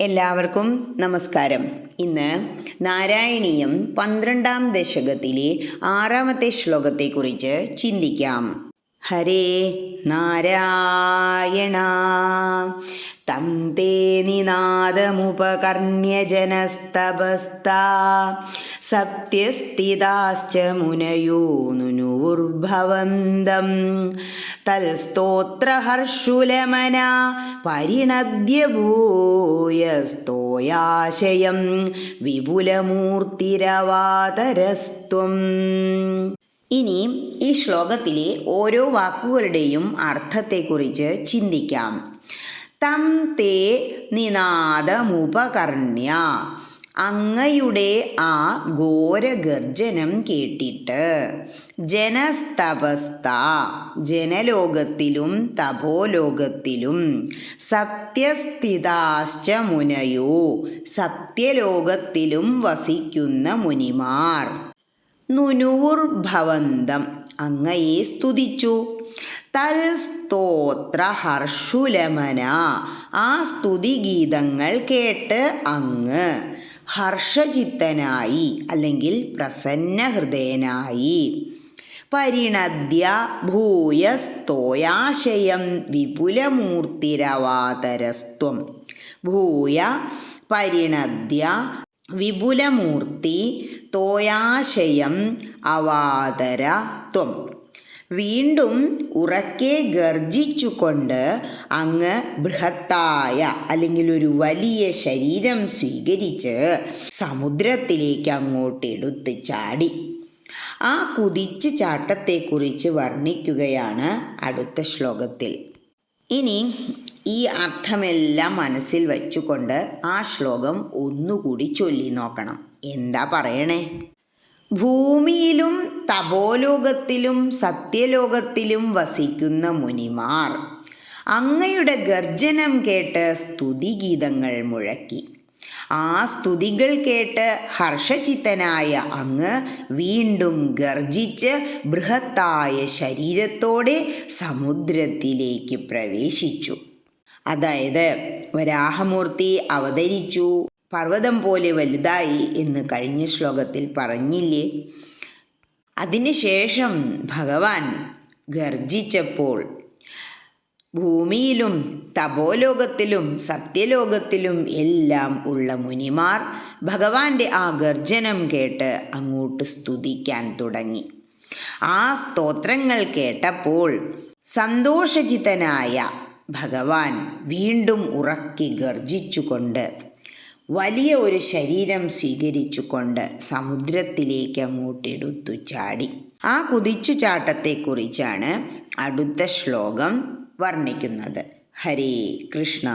എല്ലാവർക്കും നമസ്കാരം. ഇന്ന് നാരായണീയം പന്ത്രണ്ടാം ദശകത്തിലെ ആറാമത്തെ ശ്ലോകത്തെക്കുറിച്ച് ചിന്തിക്കാം. ഹരേ നാരായണ. തം തേ നിനാദമുപകർണ്യജനസ്തപസ്താ സത്യസ്ഥിതാശ്ച മുനയോ നുനുർഭവന്തം തൽസ്തോത്രഹർഷുലമന പരിണദ്യ ഭൂയസ്തോയാശയം വിപുലമൂർത്തിരവാതരസ്ത്വം. ഇനി ഈ ശ്ലോകത്തിലെ ഓരോ വാക്കുകളുടെയും അർത്ഥത്തെക്കുറിച്ച് ചിന്തിക്കാം. തം തേ നിനാദമുപകർണ്യ. അങ്ങയുടെ ആ ഘോരഗർജനം കേട്ടിട്ട് ജനസ്തപസ്ത ജനലോകത്തിലും തപോലോകത്തിലും സത്യസ്ഥിതാശ്ച മുനയോ. സത്യലോകത്തിലും വസിക്കുന്ന മുനിമാർ. നുനുവുർഭവന്തം അങ്ങയെ സ്തുതിച്ചു. തൽ സ്തോത്ര ഹർഷുലമന. ആ സ്തുതി ഗീതങ്ങൾ കേട്ട് അങ്ങ് ഹർഷചിത്തനായി അല്ലെങ്കിൽ പ്രസന്ന ഹൃദയനായി പരിണദ്യ ഭൂയസ്തോയാശയം വിപുലമൂർത്തിരവാതരസ്ത്വം. ഭൂയ പരിണദ്യ വിപുലമൂർത്തി തോയാശയം അവാതര ത്വം. വീണ്ടും ഉറക്കെ ഗർജിച്ചുകൊണ്ട് അങ്ങ് ബൃഹത്തായ അല്ലെങ്കിൽ ഒരു വലിയ ശരീരം സ്വീകരിച്ച് സമുദ്രത്തിലേക്ക് അങ്ങോട്ട് എടുത്ത് ചാടി. ആ കുതിച്ചു ചാട്ടത്തെക്കുറിച്ച് വർണിക്കുകയാണ് അടുത്ത ശ്ലോകത്തിൽ. ഇനി ഈ അർത്ഥമെല്ലാം മനസ്സിൽ വച്ചുകൊണ്ട് ആ ശ്ലോകം ഒന്നുകൂടി ചൊല്ലി നോക്കണം. എന്താ പറയണേ? ഭൂമിയിലും തപോലോകത്തിലും സത്യലോകത്തിലും വസിക്കുന്ന മുനിമാർ അങ്ങയുടെ ഗർജനം കേട്ട് സ്തുതിഗീതങ്ങൾ മുഴക്കി. ആ സ്തുതികൾ കേട്ട് ഹർഷചിത്തനായ അങ്ങ് വീണ്ടും ഗർജിച്ച് ബൃഹത്തായ ശരീരത്തോടെ സമുദ്രത്തിലേക്ക് പ്രവേശിച്ചു. അതായത് വരാഹമൂർത്തി അവതരിച്ചു. പർവതം പോലെ വലുതായി എന്ന് കഴിഞ്ഞ ശ്ലോകത്തിൽ പറഞ്ഞില്ലേ? അതിനുശേഷം ഭഗവാൻ ഗർജിച്ചപ്പോൾ ഭൂമിയിലും തപോലോകത്തിലും സത്യലോകത്തിലും എല്ലാം ഉള്ള മുനിമാർ ഭഗവാന്റെ ആ ഗർജനം കേട്ട് അങ്ങോട്ട് സ്തുതിക്കാൻ തുടങ്ങി. ആ സ്തോത്രങ്ങൾ കേട്ടപ്പോൾ സന്തോഷചിത്തനായ ഭഗവാൻ വീണ്ടും ഉറക്കി ഗർജിച്ചുകൊണ്ട് വലിയ ഒരു ശരീരം സ്വീകരിച്ചുകൊണ്ട് സമുദ്രത്തിലേക്ക് അങ്ങോട്ടെടുത്തു ചാടി. ആ കുതിച്ചു ചാട്ടത്തെക്കുറിച്ചാണ് അടുത്ത ശ്ലോകം വർണിക്കുന്നത്. ഹരേ കൃഷ്ണ.